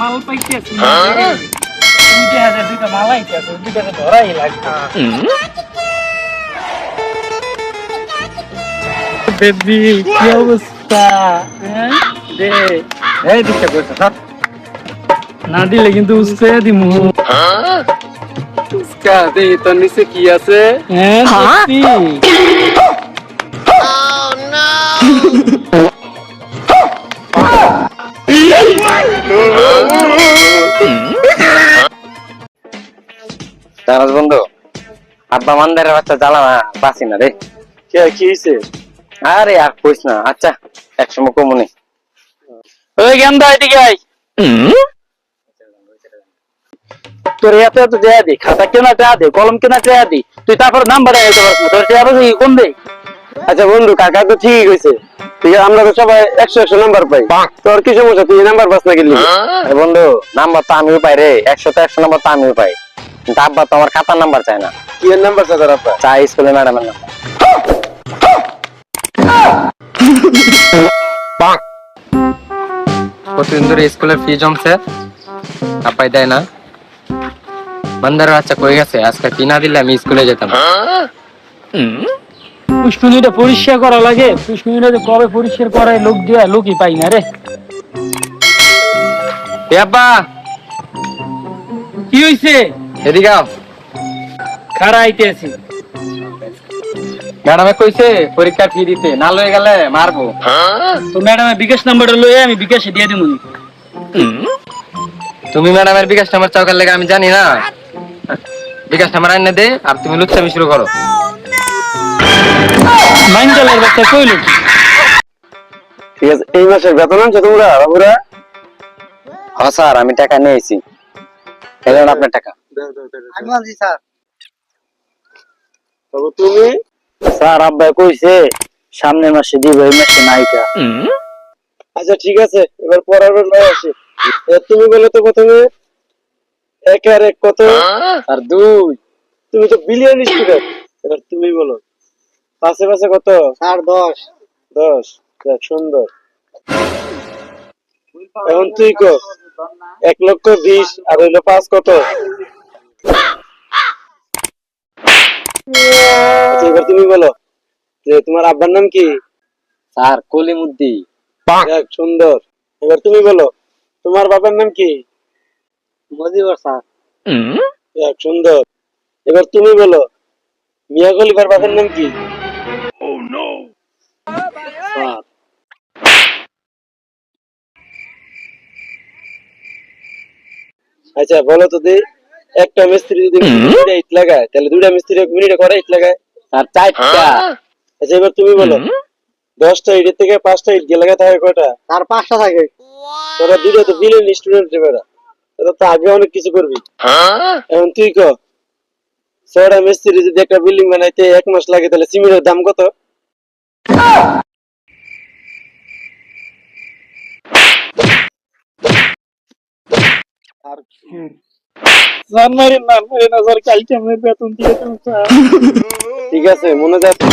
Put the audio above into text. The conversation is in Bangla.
মাল পাইতেছি দুইটা হাজার দুইটা মাল আইতেছে দুইটাকে ধরাই লাগবে। বেবি কি অবস্থা? হ্যাঁ? দে। এই না দিলে কিন্তু উস্কে দিমু। উস্কা দে তোর নিচে কি আছে? হ্যাঁ সত্যি। তারাজ বন্ধু। আব্বা মান্দারের বাচ্চা জ্বালা না বাসি না রে। কে কি হইছে? আরে আর কইস না আচ্ছা একসময় কমুনি ওই গেন্দা এদিকে আই তোর এত এত দেয়া দি খাতা কেনা দেয়া দে কলম কেনা দেয়া দি তুই তারপর নাম্বার আইতে পারছ না। তোর দেয়া বসে কোন দে আচ্ছা বন্ধু কাকা তো ঠিকই কইছে। ঠিক আছে আমরা তো সবাই একশো একশো নাম্বার পাই। তোর কি সমস্যা তুই নাম্বার পাস না গেলি বন্ধু নাম্বার তো আমিও পাই রে। একশো তো একশো নাম্বার তো আমিও পাই। কিন্তু আব্বা তো আমার খাতার নাম্বার চায় না। কি এর নাম্বার চাচার আপা চাই স্কুলে ম্যাডামের নাম্বার। ধরে স্কুলের ফি জমছে? আপাই দেয় না। বান্দার বাচ্চা কই গেছে? আজকে ফি না দিলে আমি স্কুলে যেতাম। পুষ্কুনিটা পরিষ্কার করা লাগে। পুষ্কুনিটা কবে পরিষ্কার করায় লোক দিয়া লোকই পাই না রে। আব্বা! কি হইছে? এদিকে আও। খারা আইতেছি। ম্যাডামে কইছে পরীক্ষা ফি দিতে না লয়ে গেলে মারবো। তো ম্যাডামের বিকাশ নাম্বারটা লয়ে আমি বিকাশে দিয়ে দিমু তুমি ম্যাডামের বিকাশ নাম্বার চাওকার লেগে আমি জানি না। বিকাশ নাম্বার এনে দে আর তুমি লুচ্ছামি শুরু করো। মাইন্ডালের বাচ্চা কইলো ঠিক আছে এই মাসের বেতন আনছো তোমরা বাবুরা? হ্যাঁ স্যার আমি টাকা নিয়েছি। এলেন আপনার টাকা। তবে তুমি? স্যার আব্বা কইছে সামনের মাসে দিব এই মাসে নাইকা আচ্ছা ঠিক আছে এবার পরের বার লয়ে আসি। তুমি বলো তো প্রথমে এক আর এক কত? আর দুই। তুমি তো বিলিয়ন স্টুডেন্ট এবার তুমি বলো পাশে পাশে কত? স্যার দশ। দশ যাক সুন্দর। এখন তুই কো এক লক্ষ বিশ আর হইল পাঁচ কত? এবার তুমি বলো যে তোমার আব্বার নাম কি? স্যার কলিমুদ্দি। যাক সুন্দর। এবার তুমি বলো তোমার বাবার নাম কি? মজিবর স্যার। যাক সুন্দর। এবার তুমি বলো মিয়া খলিফার বাবার নাম কি? স্যার। আচ্ছা বলো তো দি। একটা মিস্ত্রি যদি দুইটা ইট লাগায় তাহলে দুইটা মিস্ত্রি এক মিনিটে করে ইট লাগায়। আর চারটা। আচ্ছা এবার তুমি বলো দশটা ইটের থেকে পাঁচটা ইট গেলে থাকে কয়টা? আর পাঁচটা থাকে। তোরা দুইটা তো বিলিয়ন স্টুডেন্ট বেড়া। তোরা তো আগে অনেক কিছু করবি। এখন তুই ক? ছয়টা মিস্ত্রি যদি একটা বিল্ডিং বানাইতে এক মাস লাগে তাহলে সিমেন্টের দাম কত? স্যার মারি না কালকে আমি বেতন দিয়ে ঠিক আছে মনে যাচ্ছে।